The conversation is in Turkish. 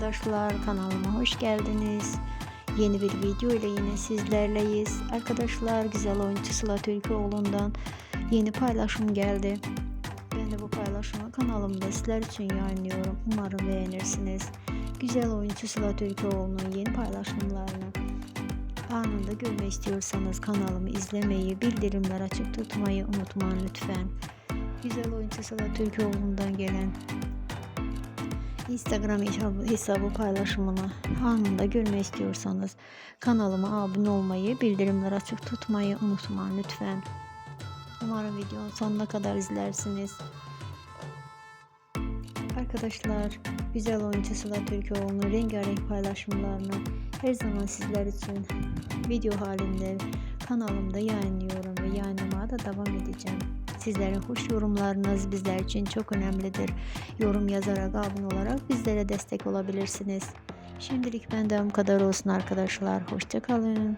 arkadaşlar kanalıma hoş geldiniz. Yeni bir video ile yine sizlerleyiz. Arkadaşlar güzel oyuncu Sıla Türkoğlu'ndan yeni paylaşım geldi. Ben de bu paylaşımı kanalımda sizler için yayınlıyorum. Umarım beğenirsiniz. Güzel oyuncu Sıla Türkoğlu'nun yeni paylaşımlarını anında görmek istiyorsanız kanalımı izlemeyi, bildirimler açık tutmayı unutmayın lütfen. Güzel oyuncu Sıla Türkoğlu'ndan gelen Instagram hesabı, paylaşımını anında görmek istiyorsanız kanalıma abone olmayı, bildirimler açık tutmayı unutmayın lütfen. Umarım videonun sonuna kadar izlersiniz. Arkadaşlar, güzel oyuncu Sıla Türkoğlu'nun rengarenk paylaşımlarını her zaman sizler için video halinde kanalımda yayınlıyorum ve yayınlamaya da devam edeceğim. Sizlerin hoş yorumlarınız bizler için çok önemlidir. Yorum yazarak, abone olarak bizlere destek olabilirsiniz. Şimdilik benden bu kadar olsun arkadaşlar. Hoşçakalın.